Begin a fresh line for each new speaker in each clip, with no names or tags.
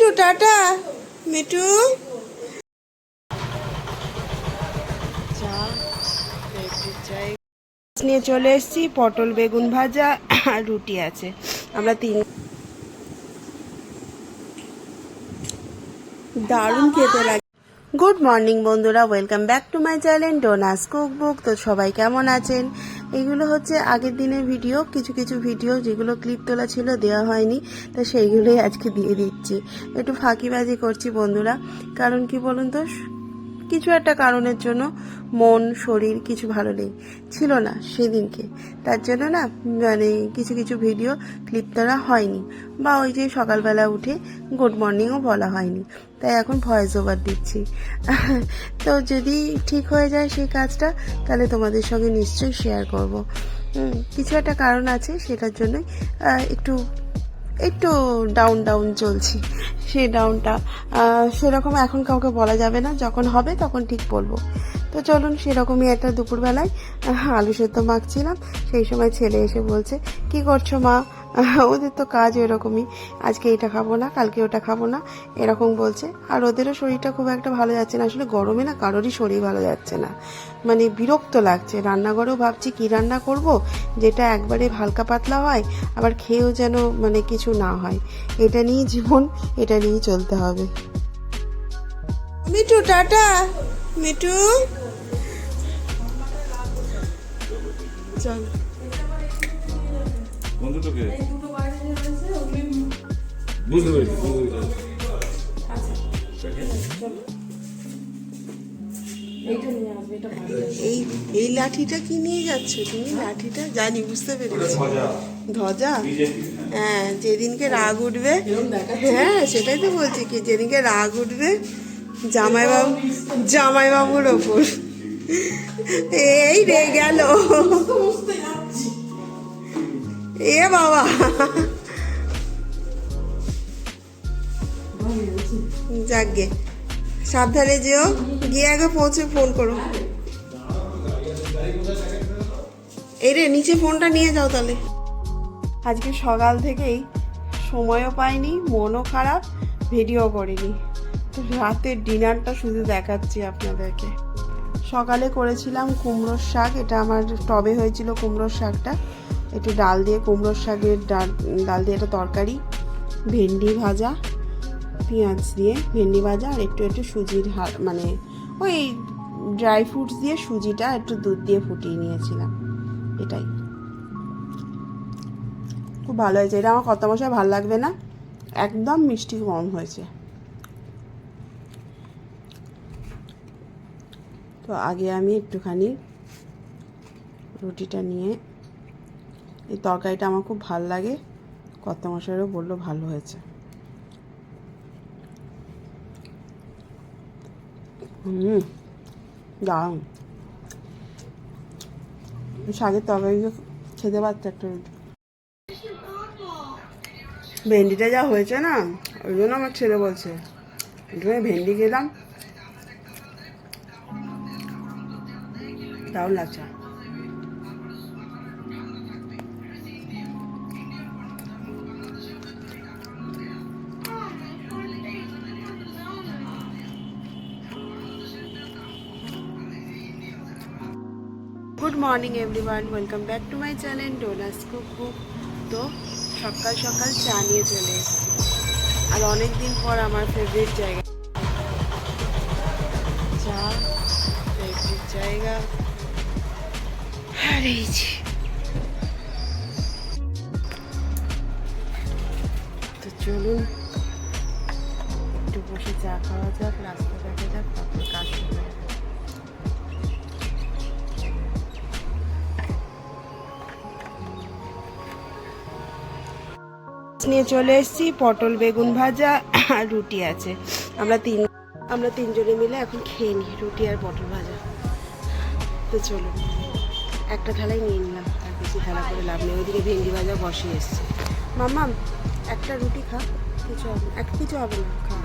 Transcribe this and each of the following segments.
Mithu, tata. চাই নিয়ে চলে এসেছি, পটল বেগুন ভাজা আর রুটি আছে। আমরা তিন দারুণ খেতে লাগে। গুড মর্নিং বন্ধুরা welcome back to my channel Dona's cook book তো সবাই কেমন আছেন? এগুলো হচ্ছে আগের দিনের ভিডিও কিছু কিছু ভিডিও যেগুলো ক্লিপ তোলা ছিল, দেওয়া হয়নি। তা সেইগুলোই আজকে দিয়ে দিচ্ছি। একটু ফাঁকিবাজি করছি বন্ধুরা। কারণ কি বলুন তো কিছু একটা কারণের জন্য মন, শরীর কিছু ভালো নেই। ছিল না সেদিনকে। তার জন্য না মানে কিছু কিছু ভিডিও ক্লিপ তোলা হয়নি। বা ওই যে সকালবেলা উঠে গুড মর্নিংও বলা হয়নি। তাই এখন ভয়েস ওভার দিচ্ছি। তো যদি ঠিক হয়ে যায় সেই কাজটা, তাহলে তোমাদের সঙ্গে নিশ্চয়ই শেয়ার করব। কিছু একটা কারণ আছে সেটার জন্যই একটু একটু ডাউন ডাউন চলছি। সেই ডাউনটা সেরকম এখন কাউকে বলা যাবে না, যখন হবে তখন ঠিক বলব। তো চলুন সেরকমই একটা দুপুরবেলায় আলু সেদ্ধ মাখছিলাম। সেই সময় ছেলে এসে বলছে, কি করছ মা? ওদের তো কাজ এরকমই। আজকে এটা খাব না, কালকে ওটা খাব না, এরকম বলছে। আর ওদেরও শরীরটা খুব একটা ভালো যাচ্ছে না। আসলে গরমে না কারোরই শরীর ভালো যাচ্ছে না। মানে বিরক্ত লাগছে। রান্নাঘরেও ভাবছি কি রান্না করব, যেটা একবারে হালকা পাতলা হয়, আবার খেয়েও যেন মানে কিছু না হয়। এটা নিয়েই জীবন, এটা নিয়েই চলতে হবে। মিঠু, টাটা। মিঠু। চল।
বন্ধুটাকে বুঝতে পেরেছি বুঝতে পেরেছি
এই এই লাঠিটা কি নিয়ে যাচ্ছ? তুমি লাঠিটা? জানি বুঝতে পেরেছি। ধ্বজা। হ্যাঁ যেদিনকে রাগ উঠবে হ্যাঁ সেটাই তো বলছি কি যেদিনকে রাগ উঠবে জামাইবাবু জামাইবাবুর ওপর। এই রে গেল। এ বাবা। যাকগে, সাবধানে যেও, গিয়ে আগে পৌঁছে ফোন করো। এই রে, নিচে ফোনটা নিয়ে যাও তাহলে। আজকে সকাল থেকেই সময়ও পাইনি, মনও খারাপ, ভিডিও করিনি। তো রাতের ডিনারটা শুধু দেখাচ্ছি আপনাদেরকে। সকালে করেছিলাম কুমড়োর শাক, এটা আমার টবে হয়েছিল কুমড়োর শাকটা। একটু ডাল দিয়ে কুমড়োর শাকের ডাল ডাল দিয়ে একটা তরকারি, ভেন্ডি ভাজা, পেঁয়াজ দিয়ে ভেন্ডি ভাজা, আর একটু একটু সুজির হা- মানে ওই ড্রাই ফ্রুটস দিয়ে সুজিটা একটু দুধ দিয়ে ফুটিয়ে নিয়েছিলাম, এটাই। খুব ভালো হয়েছে, এটা আমার কত মশাই ভালো লাগবে না, একদম মিষ্টি কম হয়েছে। তো আগে আমি একটুখানি রুটিটা নিয়ে এই তরকারিটা আমার খুব ভালো লাগে। কত মশাইও বলল ভালো হয়েছে। হুম, দারুণ। শাকের তরকারি খেতে পারতো একটা ভেন্ডিটা যা হয়েছে না, ওই জন্য আমার ছেলে বলছে ভেন্ডি খেলাম। দারুণ লাগছে। Good morning everyone, welcome back to my channel Dona's cook তো সকাল সকাল চা নিয়ে চলে এসেছি। আর অনেক দিন পর আমার ফেভারিট জায়গা। চা ফেভারিট জায়গা। হারিয়েছি তো চলুন, একটু বসে চা খাওয়া যাক রাস্তা দেখা যাক, তারপর নিয়ে চলে এসেছি, পটল, বেগুন ভাজা আর রুটি আছে। আমরা তিন আমরা তিনজনে মিলে এখন খেয়ে নিই রুটি আর পটল ভাজা। তো চলুন, একটা থালাই নিয়ে নিলাম, আর বেশি থালা করে লাভ নেই। ওইদিকে ভেন্ডি ভাজা বসিয়ে এসছে। মাম্মাম একটা রুটি খা, কিছু হবে এক কিছু হবে না, খা।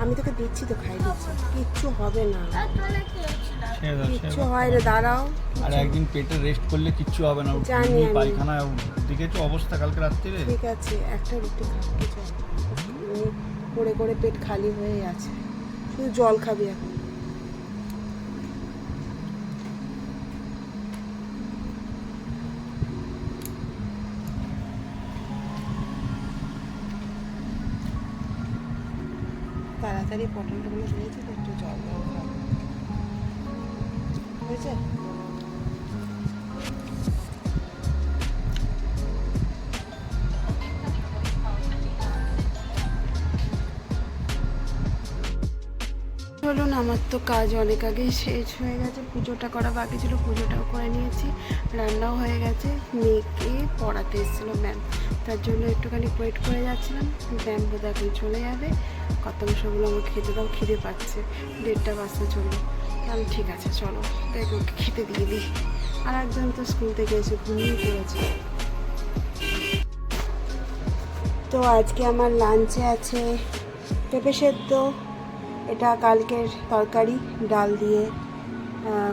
আমি তোকে দিচ্ছি তো, খাই দিচ্ছি। কিচ্ছু হবে না। কিচ্ছু। হয় না দাঁড়াও
আর একদিন পেটে রেস্ট করলে কিচ্ছু হবে না
জানি।
পায়খানা দেখেছ অবস্থা কালকে রাত্রিরে
ঠিক আছে একটা রুটি খা কিছু হবে না। উনি করে করে পেট খালি হয়ে আছে শুধু জল খাবি এখন তাড়াতাড়ি পটলগুলো দিয়েছি তো একটু জল জল হয়েছে? চলুন, আমার তো কাজ অনেক আগেই শেষ হয়ে গেছে। পুজোটা করা বাকি ছিল, পুজোটাও করে নিয়েছি। রান্নাও হয়ে গেছে। মেয়েকে পড়াতে এসেছিল ম্যাম তার জন্য একটুখানি ওয়েট করে যাচ্ছিলাম। ম্যাম বোধ এখন চলে যাবে। কত বছরগুলো আমাকে খেতে দাও, খিদে পাচ্ছে। দেড়টা বাজতে চলল। আমি ঠিক আছে, চলো। তাই ওকে খেতে দিয়ে দিই। আর একজন তো স্কুল থেকে এসে ঘুমিয়ে পড়েছে। তো আজকে আমার লাঞ্চে আছে পেঁপে সেদ্ধ, এটা কালকের তরকারি, ডাল দিয়ে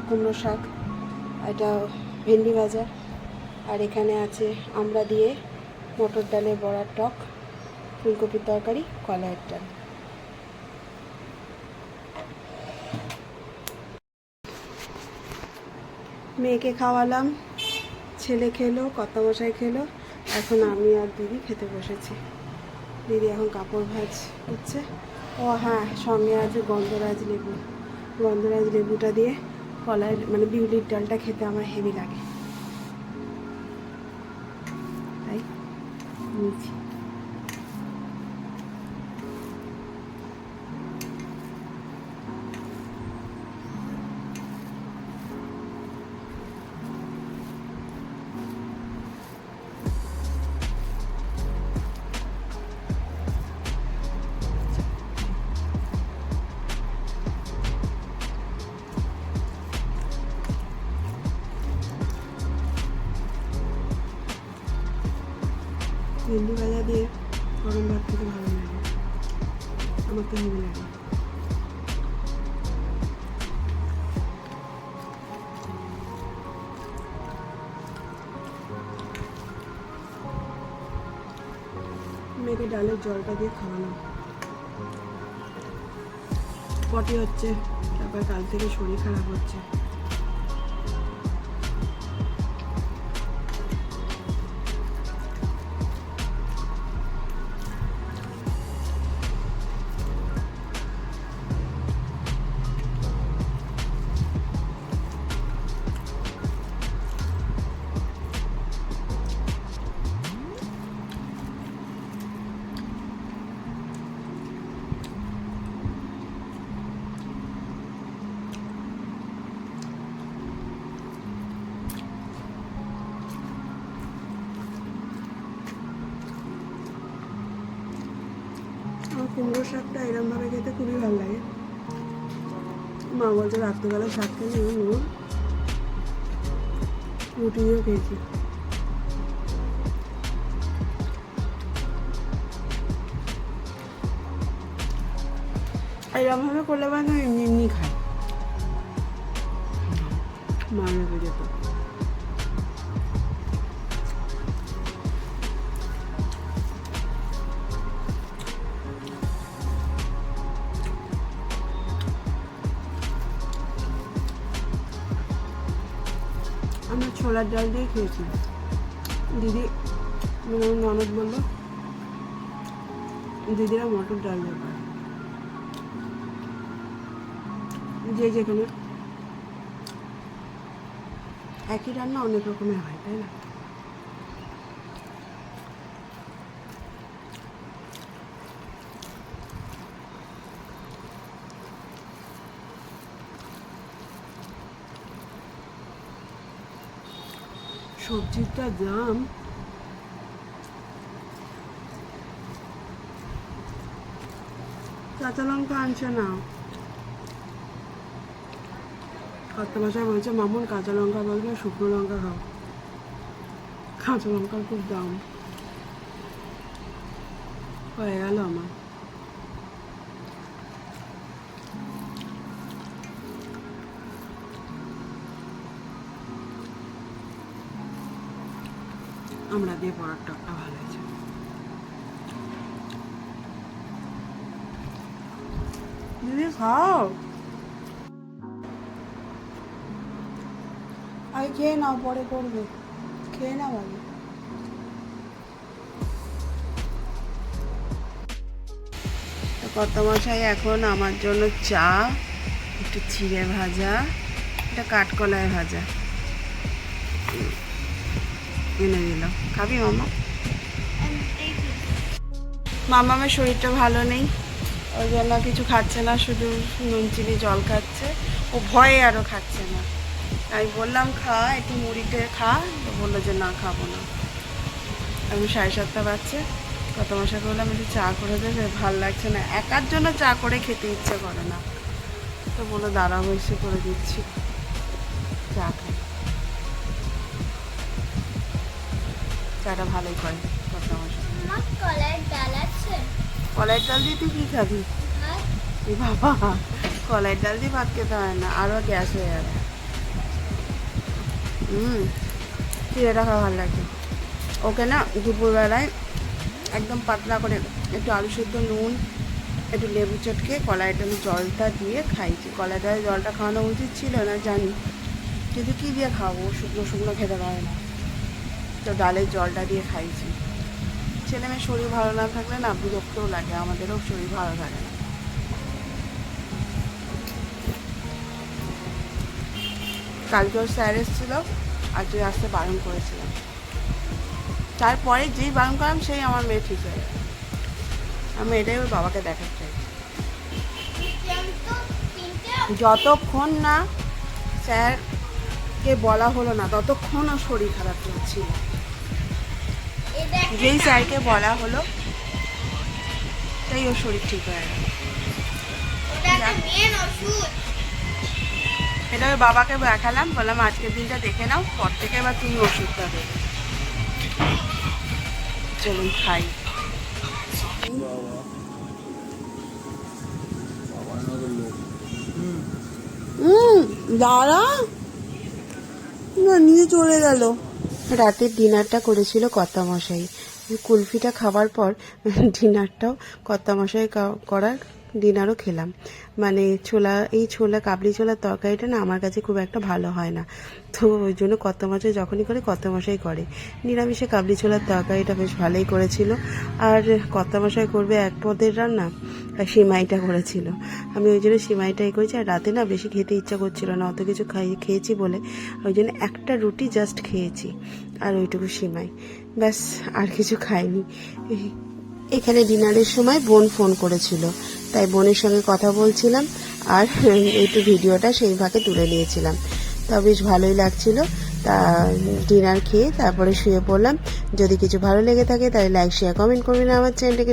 কুমড়ো শাক, এটা ভেন্ডি ভাজা। আর এখানে আছে আমরা দিয়ে মটর ডালের বড়ার টক, ফুলকপির তরকারি, কলাইয়ের ডাল। মেয়েকে খাওয়ালাম, ছেলে খেলো, কর্তামশাই খেলো, এখন আমি আর দিদি খেতে বসেছি। দিদি এখন কাপড় ভাজ করছে। ও হ্যাঁ সঙ্গে আছে গন্ধরাজ লেবু। গন্ধরাজ লেবুটা দিয়ে কলাই মানে বিউলির ডালটা খেতে আমার হেভি লাগে। তাই নিয়েছি। ভেন্ডি ভাজা দিয়ে গরম ভাত খেতে ভালো লাগে। আমার তো হেভি লাগে। মেয়েকে ডালের জলটা দিয়ে খাওয়ানো পটি হচ্ছে, তারপর কাল থেকে শরীর খারাপ হচ্ছে। শাকটা এরমভাবে খেতে খুবই ভালো লাগে। মা বলছে রাত্রিবেলা শাক খেলে নুন রুটি দিয়েও খেয়েছি। এরমভাবে করলে মানে এমনি এমনি খায়। মা যেত। ছোলার ডাল দিয়ে খেয়েছি দিদি ননদ বলল, দিদিরা মটর ডাল খায়। যে যেখানে একই রান্না অনেক রকমের হয়, তাই না সবজির যা দাম? কাঁচা লঙ্কা আনছে না। কত ভাষায় বলছে, মামুন, কাঁচা লঙ্কা বলবে শুকনো লঙ্কা খাও। কাঁচা লঙ্কার খুব দাম। হয়ে গেল আমার। আমরা দিয়ে পড়ার টকটা ভালো হয়েছে। দিদি খাও। আগে খেয়ে নাও পরে করবে। খেয়ে নাও আগে। তো কত মশাই এখন আমার জন্য চা একটু চিড়ে ভাজা একটা কাঠকলায় ভাজা। এনে দিল। খাবি মামা? মামামের শরীরটা ভালো নেই ওই জন্য কিছু খাচ্ছে না শুধু নুন চিনি জল খাচ্ছে। ও ভয়ে আরও খাচ্ছে না। আমি বললাম খা একটু মুড়িতে খা। তো বলল যে না খাব না। আমি সাড়ে সাতটা বাজছে। কত মশা করলাম একটু চা করে দেবে ভালো লাগছে না। একার জন্য চা করে খেতে ইচ্ছে করে না। তো বলে দাঁড়া বসে করে দিচ্ছি। চা চাটা ভালোই করে
কলার ডাল আছে।
ডাল দিয়ে তুই কী খাবি? এ বাবা কলাইয়ের ডাল দিয়ে ভাত খেতে হয় না আরও গ্যাস হয়ে যাবে। হুম চিড়েটা খাওয়া ভালো লাগে। ওকে না দুপুরবেলায় একদম পাতলা করে একটু আলু সেদ্ধ নুন একটু লেবু চটকে কলাইয়ের ডালে জলটা দিয়ে খাইছি। কলাইয়ের ডালে জলটা খাওয়ানো উচিত ছিল না জানি। কিন্তু কী দিয়ে খাব? শুকনো শুকনো খেতে পারে না। তো ডালের জলটা দিয়ে খাইছি। ছেলে মেয়ের শরীর ভালো না থাকলে না, বিরক্তও লাগে, আমাদেরও শরীর ভালো থাকে না। কালকে ওর স্যার এসেছিল আজকে আসতে বারণ করেছিলাম। তারপরে যেই বারণ করলাম, সেই আমার মেয়ে ঠিক হয়ে আমি এটাই ওর বাবাকে দেখাতে চাই যতক্ষণ না স্যারকে বলা হলো না, ততক্ষণ ওর শরীর খারাপ চলছিল যেই স্যারকে বলা হলো তাই ওর শরীর ঠিক হয়ে গেল। এটা ওর বাবাকে দেখালাম বললাম আজকের দিনটা দেখে নাও পর থেকে এবার তুমি ওষুধ পাবে চলুন খাই। হুম দাঁড়া। না নিয়ে চলে গেল। রাতের ডিনারটা করেছিল কর্তামশাই। কুলফিটা খাওয়ার পর ডিনারটাও কর্তামশাই করার ডিনারও খেলাম। মানে ছোলা, এই ছোলা, কাবলি ছোলার তরকারিটা না আমার কাছে খুব একটা ভালো হয় না। তো ওই জন্য কর্তামশাই যখনই করে, কর্তামশাই করে। নিরামিষে কাবলি ছোলার তরকারিটা বেশ ভালোই করেছিল। আর কর্তামশাই করবে এক পদের রান্না সিমাইটা করেছিল। আমি ওই জন্য সিমাইটাই করেছি, আর রাতে না বেশি খেতে ইচ্ছা করছিল না, অত কিছু খাই, খেয়েছি বলে। ওই জন্য একটা রুটি জাস্ট খেয়েছি, আর ওইটুকু সিমাই। ব্যাস, আর কিছু খাইনি। এখানে ডিনারের সময় বোন ফোন করেছিল। তাই বোনের সঙ্গে কথা বলছিলাম আর একটু ভিডিওটা সেই ভাগে তুলে নিয়েছিলাম। তা বেশ ভালোই লাগছিল। তা, ডিনার খেয়ে তারপরে শুয়ে পড়লাম। যদি কিছু ভালো লেগে থাকে তাহলে লাইক শেয়ার কমেন্ট করবেন। আমার চ্যানেলটিকে